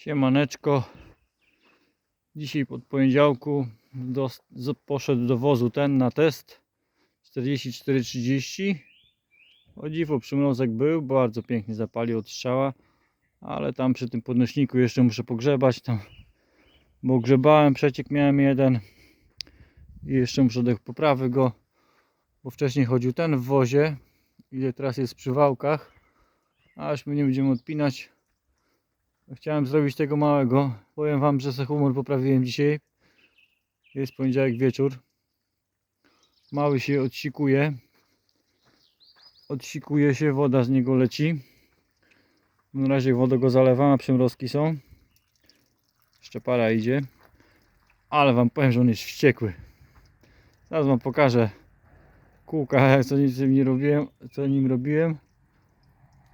Siemaneczko. Dzisiaj pod poniedziałku do, poszedł do wozu ten na test 44-30. O dziwo przymrozek był, bardzo pięknie zapalił od strzała, ale tam przy tym podnośniku jeszcze muszę pogrzebać tam, bo grzebałem, przeciek miałem jeden i jeszcze muszę do poprawy go, bo wcześniej chodził ten w wozie, ile teraz jest przy wałkach, a już my nie będziemy odpinać. Chciałem zrobić tego małego. Powiem wam, że sobie humor poprawiłem dzisiaj. Jest poniedziałek wieczór. Mały się odsikuje. Odsikuje się, woda z niego leci. Na razie wodę go zalewam, a przymrozki są. Jeszcze para idzie. Ale wam powiem, że on jest wściekły. Zaraz wam pokażę kółka, co nim robiłem, co nim robiłem.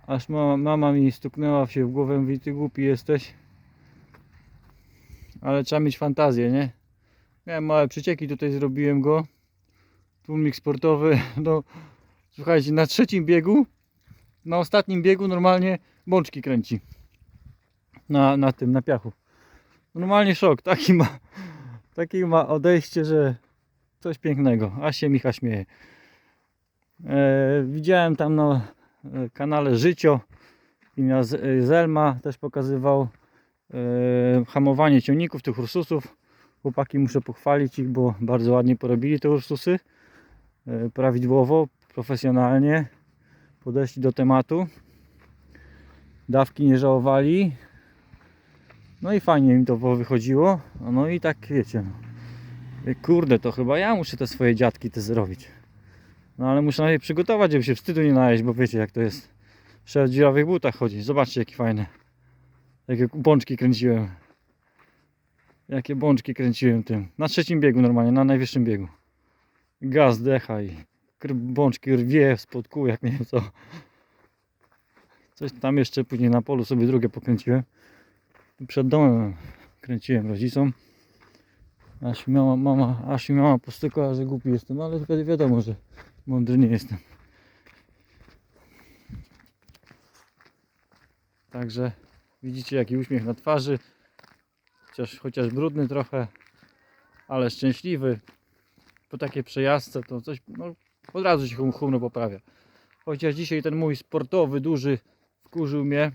Aż mama, mama mi stuknęła się w głowę, mówi ty głupi jesteś. Ale trzeba mieć fantazję, nie? Miałem małe przecieki, tutaj zrobiłem go. Tłumik sportowy, no słuchajcie, na trzecim biegu, na ostatnim biegu normalnie bączki kręci. Na, na tym, na piachu. Normalnie szok, taki ma, taki ma odejście, że coś pięknego, aż się Micha śmieje. E, widziałem tam na e, kanale Życio i na Z- e, Zelma też pokazywał e, hamowanie ciągników tych Ursusów. Chłopaki muszę pochwalić ich, bo bardzo ładnie porobili te Ursusy. E, prawidłowo, profesjonalnie podeszli do tematu. Dawki nie żałowali. No i fajnie im to wychodziło. No i tak wiecie. No. E, Kurde, to chyba ja muszę te swoje dziadki te zrobić. No ale muszę na nie przygotować, żeby się wstydu nie najeść, bo wiecie jak to jest. Trzeba w dziurawych butach chodzić. Zobaczcie jakie fajne. Jakie bączki kręciłem. Jakie bączki kręciłem tym. Na trzecim biegu normalnie, na najwyższym biegu. Gaz decha i bączki rwie spod kół, jak nie wiem co. Coś tam jeszcze później na polu sobie drugie pokręciłem. Przed domem kręciłem rodzicom. Aż mi mama, mama, aż mi mama postykała, że głupi jestem, ale wiadomo, że mądry nie jestem. Także widzicie jaki uśmiech na twarzy. Chociaż, chociaż brudny trochę, ale szczęśliwy. Po takiej przejażdżce to coś no, od razu się hum- humor poprawia. Chociaż dzisiaj ten mój sportowy, duży wkurzył mnie.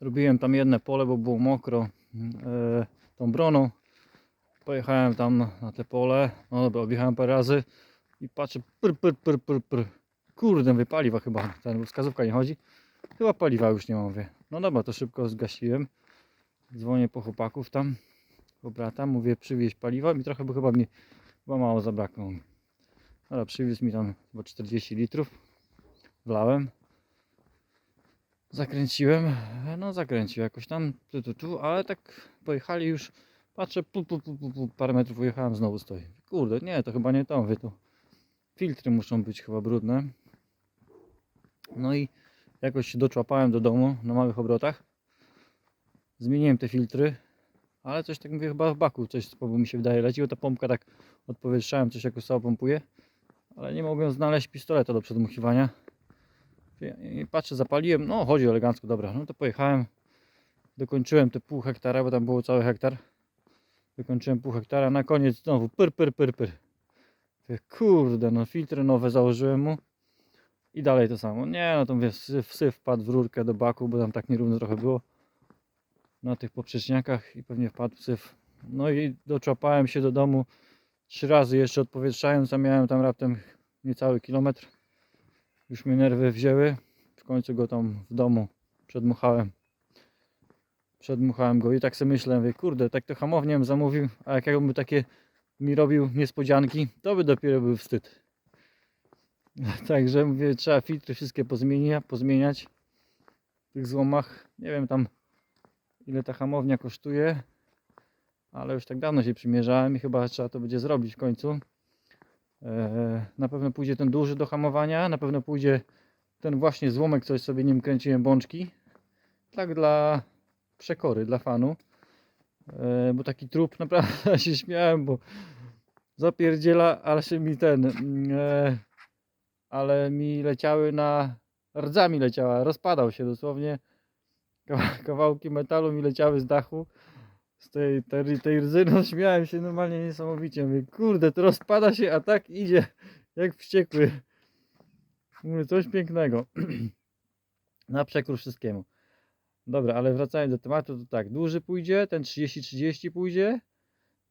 Robiłem tam jedno pole, bo było mokro e, tą broną. Pojechałem tam na te pole. No dobra, objechałem parę razy i patrzę, pr, pr, pr, pr, pr. Kurde, mówię, paliwa chyba, ten wskazówka nie chodzi. Chyba paliwa już nie ma, mówię. No dobra, to szybko zgasiłem. Dzwonię po chłopaków tam, po brata, mówię, przywieźć paliwa mi trochę, bo chyba mi chyba mało zabrakło. Dobra, przywiózł mi tam chyba 40 litrów. Wlałem. Zakręciłem, no zakręcił jakoś tam, tu, tu, tu, ale tak pojechali już, patrzę, pu, pu, pu, pu, parę metrów ujechałem, znowu stoi. Kurde, nie, to chyba nie to, mówię, to filtry muszą być chyba brudne. No i jakoś się doczłapałem do domu na małych obrotach. Zmieniłem te filtry, ale coś tak mówię, chyba w baku coś bo mi się wydaje leci, bo ta pompka tak odpowietrzałem, coś jakoś cała pompuje. Ale nie mogłem znaleźć pistoleta do przedmuchiwania. I patrzę, zapaliłem, no chodzi elegancko, dobra, no to pojechałem. Dokończyłem te pół hektara, bo tam było cały hektar. Wykończyłem pół hektara, na koniec znowu pyr, pyr, pyr, pyr. Kurde, no filtry nowe założyłem mu i dalej to samo. Nie, no to mówię, syf, syf wpadł w rurkę do baku, bo tam tak nierówno trochę było na tych poprzeczniakach i pewnie wpadł syf. No i doczłapałem się do domu trzy razy jeszcze odpowietrzając, a miałem tam raptem niecały kilometr. Już mnie nerwy wzięły. W końcu go tam w domu przedmuchałem. Przedmuchałem go i tak sobie myślę, mówię, kurde, tak to hamownie bym zamówił, a jak jakby takie mi robił niespodzianki, to by dopiero był wstyd. Także mówię, trzeba filtry wszystkie pozmienia, pozmieniać w tych złomach. Nie wiem tam ile ta hamownia kosztuje, ale już tak dawno się przymierzałem i chyba trzeba to będzie zrobić w końcu. Eee, Na pewno pójdzie ten duży do hamowania, na pewno pójdzie ten właśnie złomek, coś sobie nim kręciłem bączki. Tak dla przekory, dla fanu. Eee, Bo taki trup naprawdę się śmiałem, bo zapierdziela, ale się mi ten, mm, e, ale mi leciały na, rdzami leciała, rozpadał się dosłownie. kawa- kawałki metalu mi leciały z dachu. Z tej, tej, tej rdzy, no śmiałem się normalnie niesamowicie. Mówię, kurde, to rozpada się, a tak idzie jak wściekły. Mówię, coś pięknego. Na przekór wszystkiemu. Dobra, ale wracając do tematu, to tak, duży pójdzie, ten 30-30 pójdzie.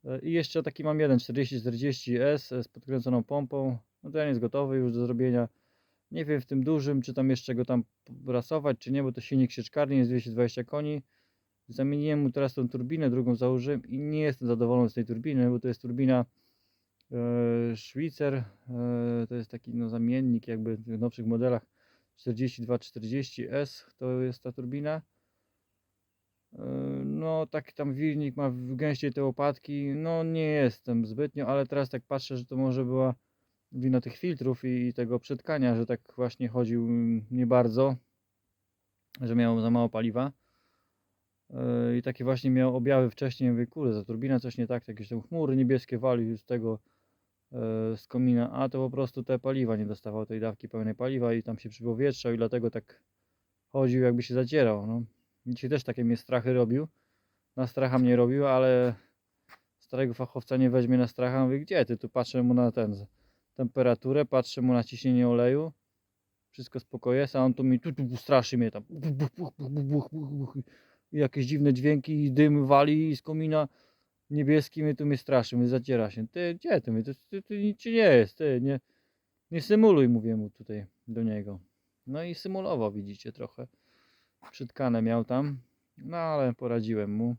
E, I jeszcze taki mam jeden 40-40S z podkręconą pompą. No ten jest gotowy już do zrobienia. Nie wiem w tym dużym, czy tam jeszcze go tam rasować, czy nie, bo to silnik sieczkarni jest 220 koni. Zamieniłem mu teraz tą turbinę, drugą założyłem i nie jestem zadowolony z tej turbiny, bo to jest turbina e, Schweizer. E, to jest taki no, zamiennik jakby w nowszych modelach 4240S to jest ta turbina. E, No, taki tam wirnik ma gęściej te łopatki. No, nie jestem zbytnio, ale teraz tak patrzę, że to może była wina tych filtrów i tego przetkania, że tak właśnie chodził nie bardzo, że miał za mało paliwa. E, I takie właśnie miał objawy wcześniej. Mówię, kurde, za turbina coś nie tak, jakieś tam chmury niebieskie wali z tego e, z komina, a to po prostu te paliwa nie dostawał tej dawki pełnej paliwa i tam się przypowietrzał i dlatego tak chodził jakby się zacierał. No. Dzisiaj też takie mnie strachy robił. Na stracha mnie robił, ale starego fachowca nie weźmie na stracha. Mówię, gdzie ty? Tu patrzę mu na ten, temperaturę, patrzę mu na ciśnienie oleju. Wszystko spoko jest, a on tu mi tu, tu straszy mnie tam. Jakieś dziwne dźwięki, dym wali z komina niebieski mnie tu mnie straszy, mnie zaciera się. Ty, gdzie ty? Mówię, To, to, to nic nie jest, ty, nie, nie symuluj, mówię mu tutaj do niego. No i symulował, widzicie, trochę. Przytkane miał tam, no ale poradziłem mu.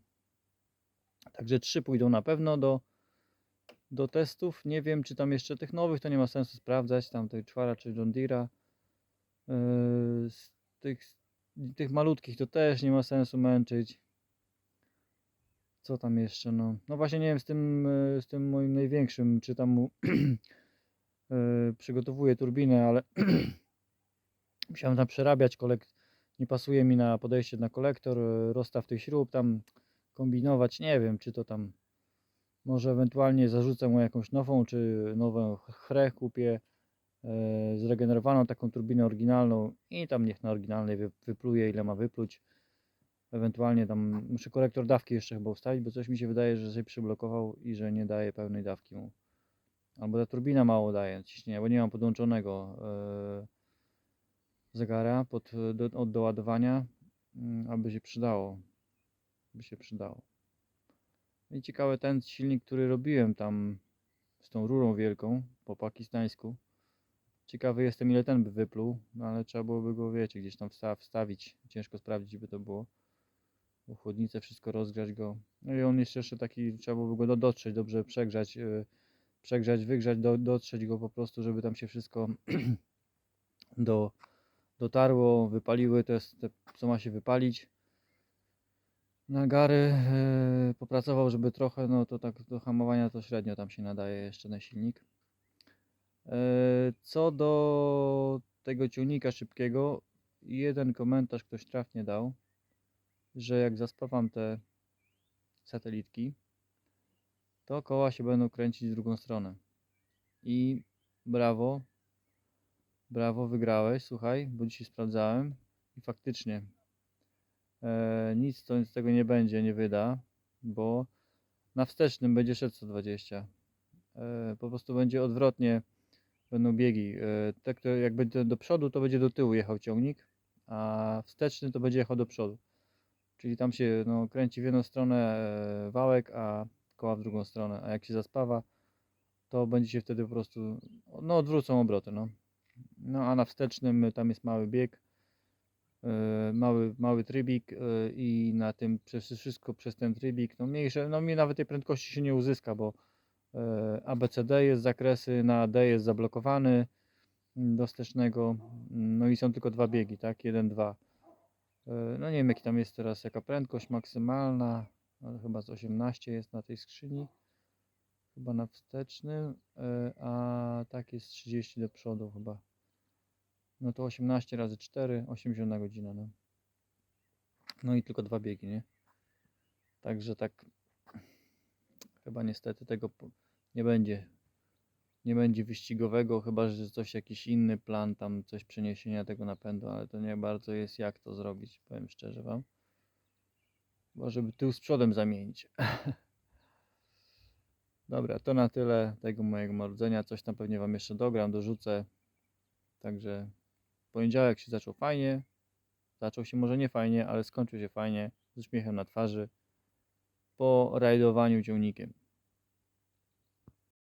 Także trzy pójdą na pewno do, do testów. Nie wiem, czy tam jeszcze tych nowych to nie ma sensu sprawdzać. Tam tej czwara czy John Deere'a. Yy, tych, tych malutkich to też nie ma sensu męczyć. Co tam jeszcze? No, no właśnie nie wiem z tym, yy, z tym moim największym, czy tam mu yy, przygotowuję turbinę, ale musiałem tam przerabiać kolekt. Nie pasuje mi na podejście na kolektor, yy, rozstaw tych śrub, tam kombinować. Nie wiem, czy to tam może ewentualnie zarzucę mu jakąś nową, czy nową chrę kupię e, zregenerowaną taką turbinę oryginalną i tam niech na oryginalnej wy, wypluje ile ma wypluć. Ewentualnie tam muszę korektor dawki jeszcze chyba ustawić, bo coś mi się wydaje, że się przyblokował i że nie daje pełnej dawki mu. Albo ta turbina mało daje ciśnienia, bo nie mam podłączonego e, zegara pod, do, od doładowania, mm, aby się przydało. By się przydało. I ciekawe ten silnik, który robiłem tam z tą rurą wielką po pakistańsku. Ciekawy jestem ile ten by wypluł, no ale trzeba byłoby go, wiecie, gdzieś tam wsta- wstawić. Ciężko sprawdzić by to było. Bo chłodnicę, wszystko rozgrzać go. No i on jest jeszcze taki, trzeba byłoby go do, dotrzeć, dobrze przegrzać, yy, przegrzać, wygrzać, do, dotrzeć go po prostu, żeby tam się wszystko do, dotarło, wypaliły te, te, co ma się wypalić nagary e, popracował, żeby trochę, no to tak do hamowania to średnio tam się nadaje jeszcze na silnik. E, co do tego ciągnika szybkiego, jeden komentarz ktoś trafnie dał, że jak zaspawam te satelitki, to koła się będą kręcić w drugą stronę. I brawo, brawo, wygrałeś, słuchaj, bo dzisiaj sprawdzałem i faktycznie e, nic to z tego nie będzie, nie wyda, bo na wstecznym będzie szedł 120. E, po prostu będzie odwrotnie, będą biegi. E, te, które jak będzie do przodu, to będzie do tyłu jechał ciągnik, a wsteczny to będzie jechał do przodu. Czyli tam się no, kręci w jedną stronę e, wałek, a koła w drugą stronę. A jak się zaspawa, to będzie się wtedy po prostu, no odwrócą obroty, no. No a na wstecznym tam jest mały bieg, e, mały, mały trybik e, i na tym przez wszystko przez ten trybik, no mniejsze, no mi nawet tej prędkości się nie uzyska, bo ABCD jest zakresy, na D jest zablokowany mm, do wstecznego, no i są tylko dwa biegi, tak, jeden, dwa. No nie wiem jaki tam jest teraz, jaka prędkość maksymalna, ale chyba z 18 jest na tej skrzyni, chyba na wstecznym, a tak jest 30 do przodu chyba. No to 18 razy 4, 80 na godzinę, no. No i tylko dwa biegi, nie? Także tak chyba niestety tego nie będzie. Nie będzie wyścigowego, chyba że coś jakiś inny plan, tam coś przeniesienia tego napędu, ale to nie bardzo jest jak to zrobić, powiem szczerze wam. Chyba, żeby tył z przodem zamienić. Dobra, to na tyle tego mojego marudzenia. Coś tam pewnie Wam jeszcze dogram, dorzucę. Także poniedziałek się zaczął fajnie. Zaczął się może nie fajnie, ale skończył się fajnie. Z uśmiechem na twarzy. Po rajdowaniu ciągnikiem.